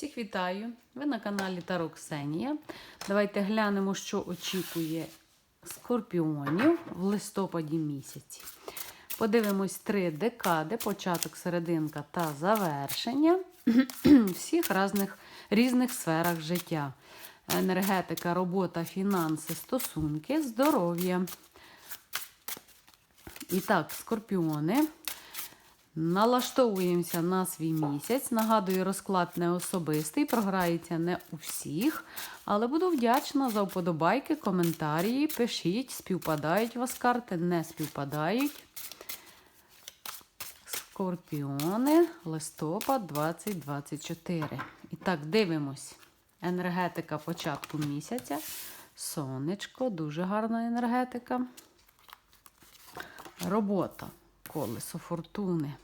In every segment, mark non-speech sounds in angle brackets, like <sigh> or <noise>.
Всіх вітаю! Ви на каналі Таро Ксенія. Давайте глянемо, що очікує скорпіонів в листопаді місяці. Подивимось три декади: початок, серединка та завершення <clears throat> всіх різних, різних сферах життя. Енергетика, робота, фінанси, стосунки, здоров'я. І так, скорпіони. Налаштовуємося на свій місяць. Нагадую, розклад не особистий, програється не у всіх. Але буду вдячна за вподобайки, коментарі. Пишіть, співпадають у вас карти, не співпадають. Скорпіони, листопад 2024. І так, дивимось. Енергетика початку місяця. Сонечко, дуже гарна енергетика. Робота. Колесо фортуни.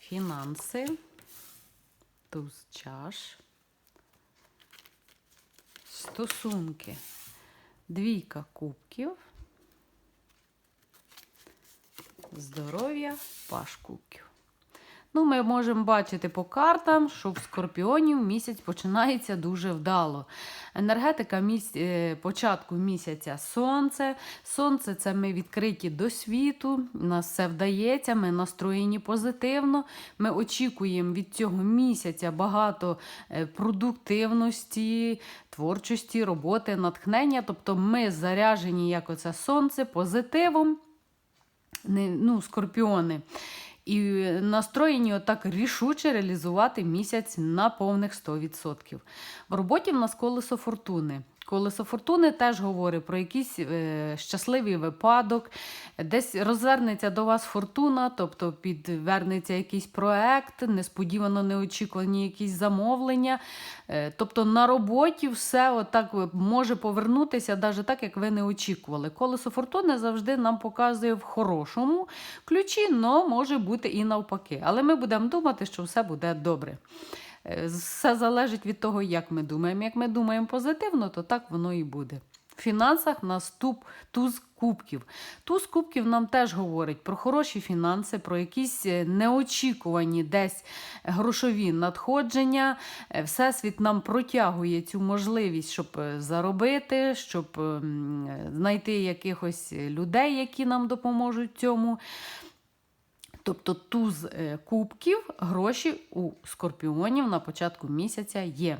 Фінанси. Туз чаш. Стосунки. Двійка кубків. Здоров'я, паш кубків. Ну, ми можемо бачити по картам, що в скорпіонів місяць починається дуже вдало. Енергетика міс... е, початку місяця сонце. Сонце це ми відкриті до світу, нас все вдається, ми настроєні позитивно. Ми очікуємо від цього місяця багато е, продуктивності, творчості, роботи, натхнення. Тобто ми заряжені, як оце сонце, позитивом. Ну, скорпіони. І настроєні отак рішуче реалізувати місяць на повних 100%. В роботі в нас колесо фортуни. Колесо фортуни теж говорить про якийсь е, щасливий випадок, десь розвернеться до вас фортуна, тобто підвернеться якийсь проект, несподівано неочікувані якісь замовлення. Е, тобто на роботі все отак може повернутися, навіть так, як ви не очікували. Колесо фортуни завжди нам показує в хорошому ключі, але може бути і навпаки. Але ми будемо думати, що все буде добре. Е, Все залежить від того, як ми думаємо. Як ми думаємо позитивно, то так воно і буде. В фінансах наступ туз кубків. Туз кубків нам теж говорить про хороші фінанси, про якісь е, неочікувані десь грошові надходження. Е, Всесвіт нам протягує цю можливість, щоб заробити, щоб знайти якихось людей, які нам допоможуть цьому. Тобто туз е, кубків, гроші у скорпіонів на початку місяця є.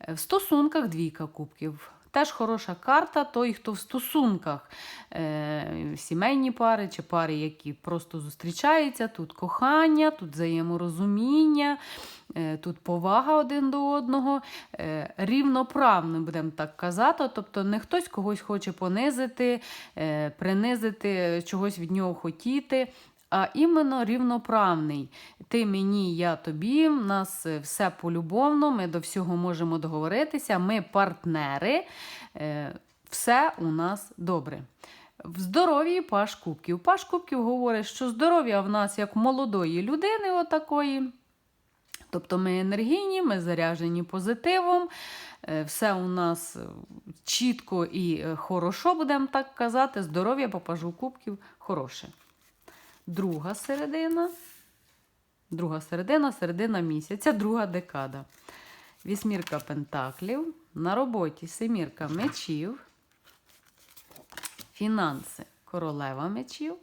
Е, В стосунках двійка кубків. Теж хороша карта, той, хто в стосунках е, сімейні пари чи пари, які просто зустрічаються, тут кохання, тут взаєморозуміння, е, тут повага один до одного, е, рівноправно, будемо так казати. Тобто не хтось когось хоче понизити, е, принизити, чогось від нього хотіти а іменно рівноправний. Ти мені, я тобі, в нас все полюбовно, ми до всього можемо договоритися, ми партнери, е, все у нас добре. В здоров'ї паш кубків. Паш кубків говорить, що здоров'я в нас як молодої людини, отакої. Тобто ми енергійні, ми заряжені позитивом, е, все у нас чітко і е, хорошо, будемо так казати. Здоров'я по пажу кубків хороше. Друга середина, друга середина, середина місяця, друга декада. Вісьмірка пентаклів. На роботі семірка мечів, фінанси королева мечів,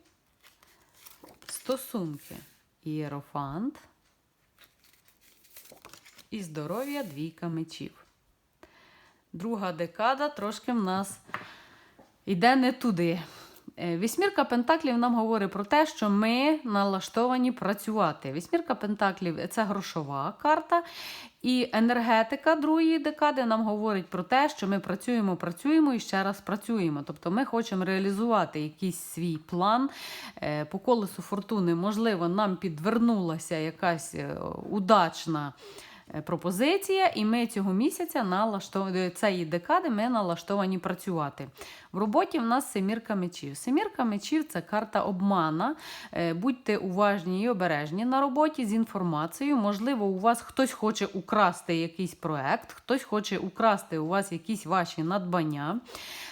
стосунки ієрофант і здоров'я двійка мечів. Друга декада трошки в нас йде не туди. Е, Вісьмірка Пентаклів нам говорить про те, що ми налаштовані працювати. Вісьмірка Пентаклів це грошова карта, і енергетика другої декади нам говорить про те, що ми працюємо, працюємо і ще раз працюємо. Тобто ми хочемо реалізувати якийсь свій план. Е, По колесу фортуни, можливо, нам підвернулася якась е, удачна. Пропозиція, і ми цього місяця налаштовані цієї декади ми налаштовані працювати. В роботі в нас семірка мечів. Семірка мечів це карта обмана. Е, Будьте уважні і обережні на роботі з інформацією. Можливо, у вас хтось хоче украсти якийсь проект, хтось хоче украсти у вас якісь ваші надбання.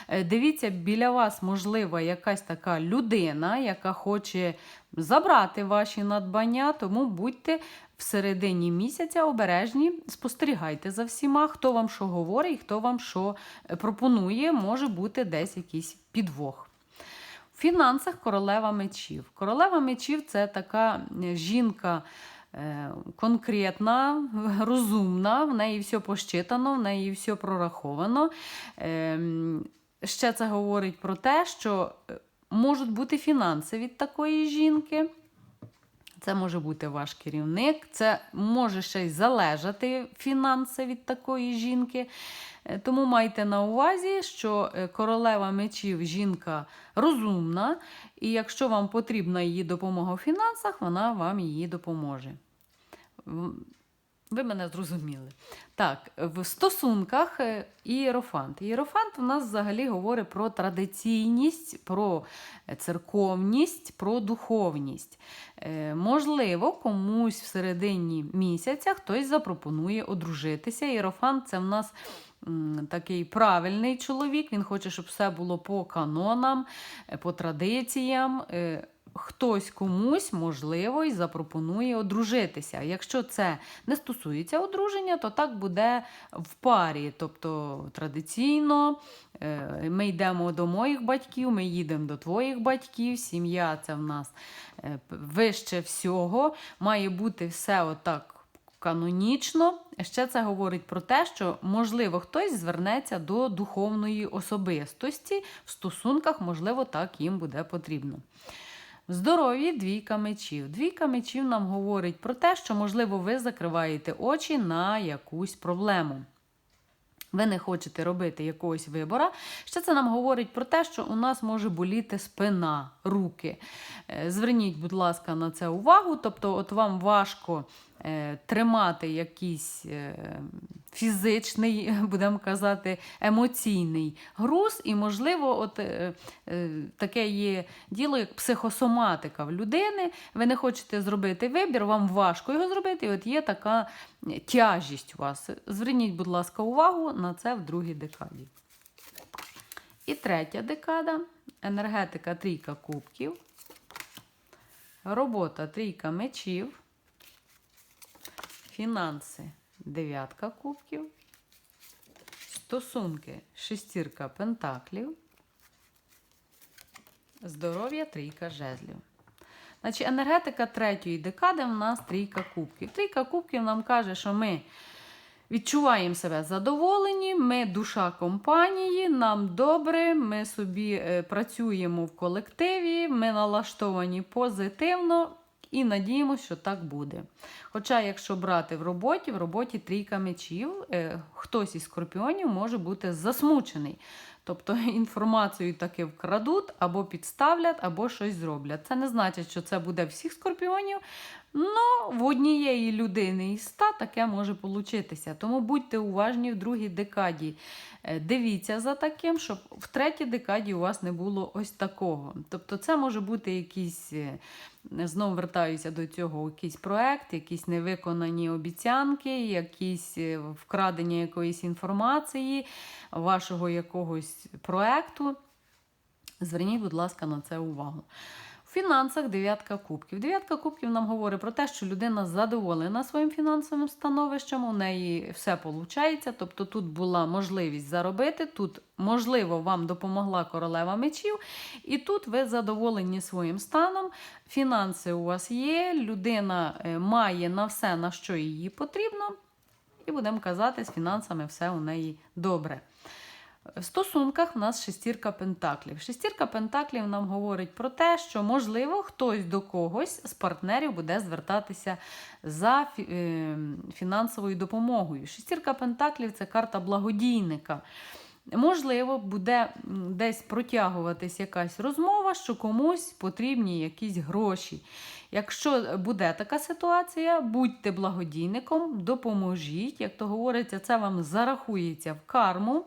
Е, Дивіться, біля вас, можливо, якась така людина, яка хоче забрати ваші надбання, тому будьте в середині місяця обережні, спостерігайте за всіма, хто вам що говорить, хто вам що е, пропонує, може бути десь якийсь підвох. В фінансах королева мечів. Королева мечів це така е, жінка е, конкретна, <laughs> розумна, в неї все посчитано, в неї все прораховано. Ем, Ще це говорить про те, що е, можуть бути фінанси від такої жінки. Це може бути ваш керівник, це може ще й залежати фінанси від такої жінки. Е, Тому майте на увазі, що е, королева мечів жінка розумна, і якщо вам потрібна її допомога у фінансах, вона вам її допоможе. Ви мене зрозуміли. Так, в стосунках е, ієрофант. Ієрофант у нас взагалі говорить про традиційність, про церковність, про духовність. Е, можливо, комусь в середині місяця хтось запропонує одружитися. Ієрофант це в нас такий правильний чоловік. Він хоче, щоб все було по канонам, е, по традиціям. Хтось комусь, можливо, і запропонує одружитися. Якщо це не стосується одруження, то так буде в парі. Тобто традиційно е, ми йдемо до моїх батьків, ми їдемо до твоїх батьків. Сім'я це в нас е, вище всього. Має бути все отак канонічно. Ще це говорить про те, що можливо хтось звернеться до духовної особистості в стосунках, можливо, так їм буде потрібно. В здоров'ї двійка мечів. Двійка мечів нам говорить про те, що, можливо, ви закриваєте очі на якусь проблему. Ви не хочете робити якогось вибора. Ще це нам говорить про те, що у нас може боліти спина, руки. Е, Зверніть, будь ласка, на це увагу. Тобто, от вам важко тримати якийсь е, фізичний, <laughs> будемо казати, емоційний груз, і, можливо, от е, е, таке є діло, як психосоматика в людини. Ви не хочете зробити вибір, вам важко його зробити, і от є така тяжість у вас. Зверніть, будь ласка, увагу на це в другій декаді. І третя декада енергетика трійка кубків, робота трійка мечів, фінанси. Дев'ятка кубків, стосунки. Шестірка пентаклів, здоров'я трійка жезлів. Значить, енергетика третьої декади в нас трійка кубків. Трійка кубків нам каже, що ми відчуваємо себе задоволені, ми душа компанії, нам добре, ми собі е, працюємо в колективі, ми налаштовані позитивно і надіємося, що так буде. Хоча, якщо брати в роботі, в роботі трійка мечів, е, хтось із скорпіонів може бути засмучений. Тобто <laughs> інформацію таки вкрадуть, або підставлять, або щось зроблять. Це не значить, що це буде всіх скорпіонів. Ну, в однієї людини із ста таке може получитися. Тому будьте уважні в другій декаді. Е, Дивіться за таким, щоб в третій декаді у вас не було ось такого. Тобто, це може бути якийсь, е, знову вертаюся до цього, якийсь проект, якісь невиконані обіцянки, якісь е, вкрадення якоїсь інформації, вашого якогось проекту. Зверніть, будь ласка, на це увагу. Фінансах дев'ятка кубків. Дев'ятка кубків нам говорить про те, що людина задоволена своїм фінансовим становищем, у неї все виходить. Тобто тут була можливість заробити, тут, можливо, вам допомогла королева мечів, і тут ви задоволені своїм станом. Фінанси у вас є, людина е, має на все, на що їй потрібно. І будемо казати, з фінансами все у неї добре. В стосунках в нас шестірка пентаклів. Шестірка пентаклів нам говорить про те, що, можливо, хтось до когось з партнерів буде звертатися за е, фінансовою допомогою. Шестірка пентаклів це карта благодійника. Можливо, буде десь протягуватись якась розмова, що комусь потрібні якісь гроші. Якщо буде така ситуація, будьте благодійником, допоможіть. Як то говориться, це вам зарахується в карму.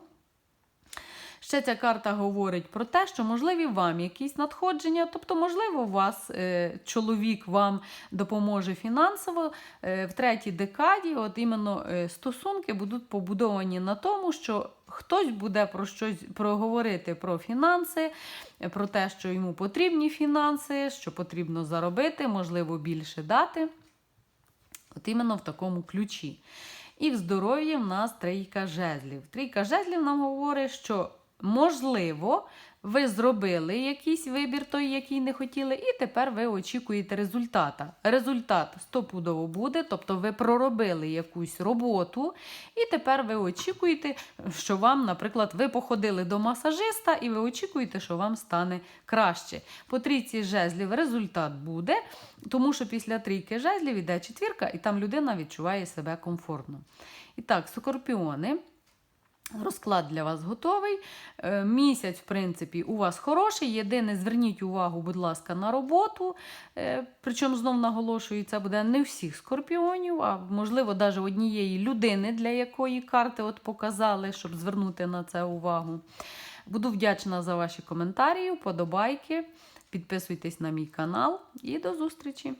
Ще ця карта говорить про те, що можливі вам якісь надходження, тобто, можливо, вас е, чоловік вам допоможе фінансово. Е, в третій декаді, от іменно е, стосунки будуть побудовані на тому, що хтось буде про щось проговорити про фінанси, про те, що йому потрібні фінанси, що потрібно заробити, можливо, більше дати. От іменно в такому ключі. І в здоров'ї в нас трійка жезлів. Трійка жезлів нам говорить, що можливо, ви зробили якийсь вибір, той, який не хотіли, і тепер ви очікуєте результата. Результат стопудово буде, тобто ви проробили якусь роботу, і тепер ви очікуєте, що вам, наприклад, ви походили до масажиста, і ви очікуєте, що вам стане краще. По трійці жезлів результат буде, тому що після трійки жезлів іде четвірка, і там людина відчуває себе комфортно. І так, скорпіони. Розклад для вас готовий. Е, Місяць, в принципі, у вас хороший. Єдине, зверніть увагу, будь ласка, на роботу. Е, Причому знов наголошую, це буде не всіх скорпіонів, а можливо, навіть однієї людини, для якої карти от показали, щоб звернути на це увагу. Буду вдячна за ваші коментарі, вподобайки. Підписуйтесь на мій канал і до зустрічі!